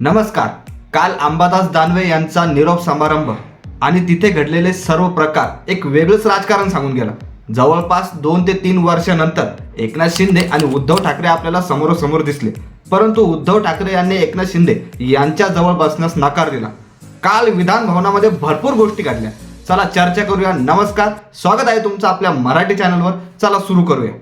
नमस्कार. काल अंबादास दानवे यांचा निरोप समारंभ आणि तिथे घडलेले सर्व प्रकार एक वेगळंच राजकारण सांगून गेलं. जवळपास दोन ते तीन वर्षानंतर एकनाथ शिंदे आणि उद्धव ठाकरे आपल्याला समोरासमोर दिसले. परंतु उद्धव ठाकरे यांनी एकनाथ शिंदे यांच्या जवळ बसण्यास नकार दिला. काल विधान भवनामध्ये भरपूर गोष्टी घडल्या. चला चर्चा करूया. नमस्कार. स्वागत आहे तुमचं आपल्या मराठी चॅनलवर चला सुरू करूया.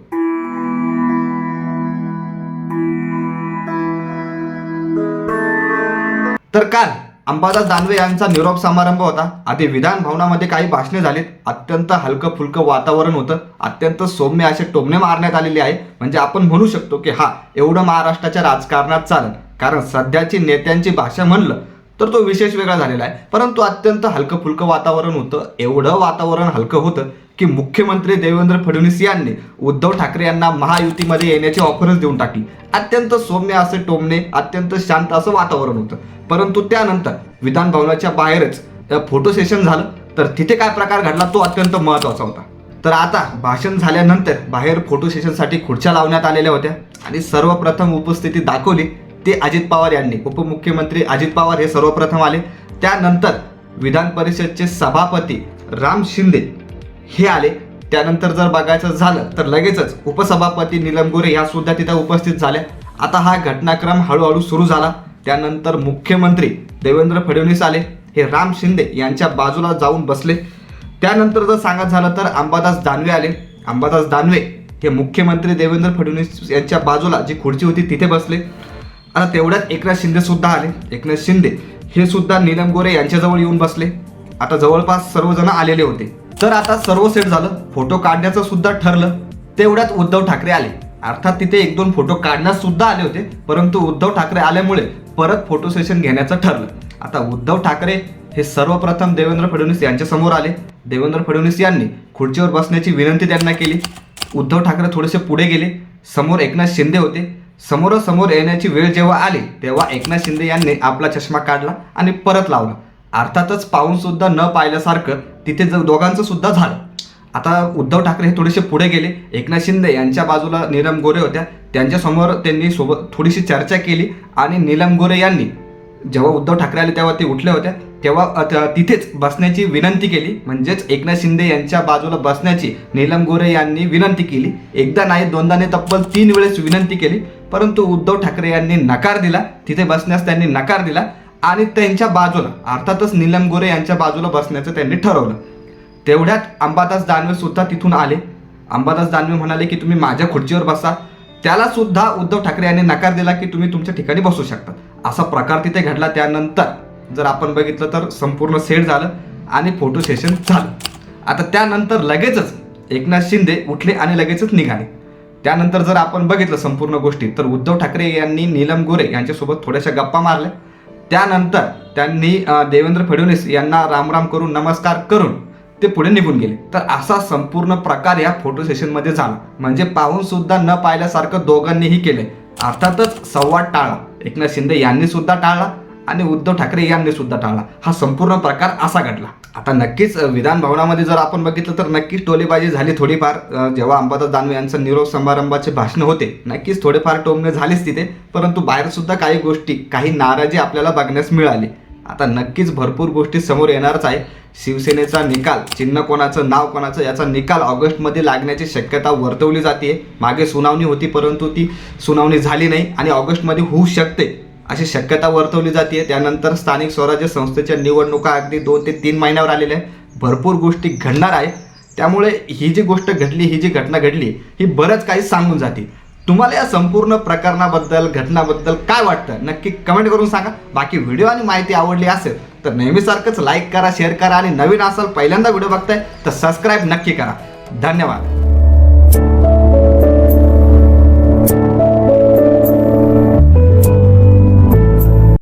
तर काल अंबादास दानवे यांचा निरोप समारंभ होता. आधी विधान भवनामध्ये काही भाषणे झालीत. अत्यंत हलकं फुलकं वातावरण होतं. अत्यंत सौम्य असे टोमणे मारण्यात आलेले आहे. म्हणजे आपण म्हणू शकतो की हा एवढं महाराष्ट्राच्या राजकारणात चालेल कारण सध्याची नेत्यांची भाषा म्हणलं तर तो विशेष वेगळा झालेला आहे. परंतु अत्यंत हलकं फुलकं वातावरण होतं. एवढं वातावरण हलकं होतं की मुख्यमंत्री देवेंद्र फडणवीस यांनी उद्धव ठाकरे यांना महायुतीमध्ये येण्याची ऑफरच देऊन टाकली. अत्यंत सौम्य असे टोमणे अत्यंत शांत असं वातावरण होतं. परंतु त्यानंतर विधान भवनाच्या बाहेरच फोटो सेशन झालं. तर तिथे काय प्रकार घडला तो अत्यंत महत्त्वाचा होता. तर आता भाषण झाल्यानंतर बाहेर फोटो सेशनसाठी खुर्च्या लावण्यात आलेल्या होत्या. आणि सर्वप्रथम उपस्थिती दाखवली. ते अजित पवार यांनी. उपमुख्यमंत्री अजित पवार हे सर्वप्रथम आले. त्यानंतर विधान परिषदचे सभापती राम शिंदे हे आले. त्यानंतर जर बघायचं झालं तर लगेचच उपसभापती नीलम गोरे ह्या सुद्धा तिथे उपस्थित झाल्या. आता हा घटनाक्रम हळूहळू सुरू झाला. त्यानंतर मुख्यमंत्री देवेंद्र फडणवीस आले. हे राम शिंदे यांच्या बाजूला जाऊन बसले. त्यानंतर जर सांगत झालं तर अंबादास दानवे आले. अंबादास दानवे हे मुख्यमंत्री देवेंद्र फडणवीस यांच्या बाजूला जी खुर्ची होती तिथे बसले. आता तेवढ्यात एकनाथ शिंदे सुद्धा आले. एकनाथ शिंदे हे सुद्धा नीलम गोरे यांच्याजवळ येऊन बसले. आता जवळपास सर्वजण आलेले होते. तर आता सर्व सेट झालं. फोटो काढण्याचं सुद्धा ठरलं. तेवढ्यात उद्धव ठाकरे आले. अर्थात तिथे एक दोन फोटो काढण्यास सुद्धा आले होते. परंतु उद्धव ठाकरे आल्यामुळे परत फोटो सेशन घेण्याचं ठरलं. आता उद्धव ठाकरे हे सर्वप्रथम देवेंद्र फडणवीस यांच्या समोर आले. देवेंद्र फडणवीस यांनी खुर्चीवर बसण्याची विनंती त्यांना केली. उद्धव ठाकरे थोडेसे पुढे गेले. समोर एकनाथ शिंदे होते. समोरासमोर येण्याची वेळ जेव्हा आली तेव्हा एकनाथ शिंदे यांनी आपला चष्मा काढला आणि परत लावला. अर्थातच पाहूनसुद्धा न पाहिल्यासारखं तिथे ज- दोघांचं सुद्धा झालं. आता उद्धव ठाकरे हे थोडेसे पुढे गेले. एकनाथ शिंदे यांच्या बाजूला नीलम गोरे होत्या. त्यांच्यासमोर त्यांनी सोबत थोडीशी चर्चा केली आणि नीलम गोरे यांनी जेव्हा उद्धव ठाकरे आले तेव्हा ते उठल्या होत्या तेव्हा तिथेच बसण्याची विनंती केली. म्हणजेच एकनाथ शिंदे यांच्या बाजूला बसण्याची नीलम गोरे यांनी विनंती केली. एकदा नाही दोनदा नाही तब्बल तीन वेळेस विनंती केली. परंतु उद्धव ठाकरे यांनी नकार दिला. तिथे बसण्यास त्यांनी नकार दिला. आणि त्यांच्या बाजूला अर्थातच नीलम गोरे यांच्या बाजूला बसण्याचं त्यांनी ठरवलं. तेवढ्यात अंबादास दानवे सुद्धा तिथून आले. अंबादास दानवे म्हणाले की तुम्ही माझ्या खुर्चीवर बसा. त्याला सुद्धा उद्धव ठाकरे यांनी नकार दिला की तुम्ही तुमच्या ठिकाणी बसू शकता. असा प्रकार तिथे घडला. त्यानंतर जर आपण बघितलं तर संपूर्ण सेट झालं आणि फोटो सेशन झालं. आता त्यानंतर लगेचच एकनाथ शिंदे उठले आणि लगेचच निघाले. त्यानंतर जर आपण बघितलं संपूर्ण गोष्टी तर उद्धव ठाकरे यांनी नीलम गोरे यांच्यासोबत थोड्याशा गप्पा मारल्या. त्यानंतर त्यांनी देवेंद्र फडणवीस यांना रामराम करून नमस्कार करून ते पुढे निघून गेले. तर असा संपूर्ण प्रकार या फोटो सेशनमध्ये झाला. म्हणजे पाहून सुद्धा न पाहिल्यासारखं दोघांनीही केले. अर्थातच संवाद टाळला एकनाथ शिंदे यांनी सुद्धा टाळला. आणि उद्धव ठाकरे यांनी सुद्धा टाळला. हा संपूर्ण प्रकार असा घडला. आता नक्कीच विधान भवनामध्ये जर आपण बघितलं तर नक्कीच टोलेबाजी झाली थोडीफार. जेव्हा अंबादास दानवे यांचं निरोप समारंभाचे भाषण होते नक्कीच थोडेफार टोमणे झालेच तिथे. परंतु बाहेर सुद्धा काही गोष्टी काही नाराजी आपल्याला बघण्यास मिळाली. आता नक्कीच भरपूर गोष्टी समोर येणारच आहे. शिवसेनेचा निकाल चिन्ह कोणाचं नाव कोणाचं याचा निकाल ऑगस्टमध्ये लागण्याची शक्यता वर्तवली जाते मागे सुनावणी होती परंतु ती सुनावणी झाली नाही आणि ऑगस्टमध्ये होऊ शकते. अशी शक्यता वर्तवली जाते त्यानंतर स्थानिक स्वराज्य संस्थेच्या निवडणुका अगदी दोन ते तीन महिन्यावर आलेल्या आहे भरपूर गोष्टी घडणार आहे त्यामुळे ही जी गोष्ट घडली ही जी घटना घडली ही बरंच काही सांगून जाते. तुम्हाला या संपूर्ण प्रकरणाबद्दल घटनाबद्दल काय वाटतं? नक्की कमेंट करून सांगा. बाकी व्हिडिओ आणि माहिती आवडली असेल तर नेहमीसारखंच लाईक करा शेअर करा आणि नवीन असाल पहिल्यांदा व्हिडिओ बघताय तर सबस्क्राईब नक्की करा. धन्यवाद.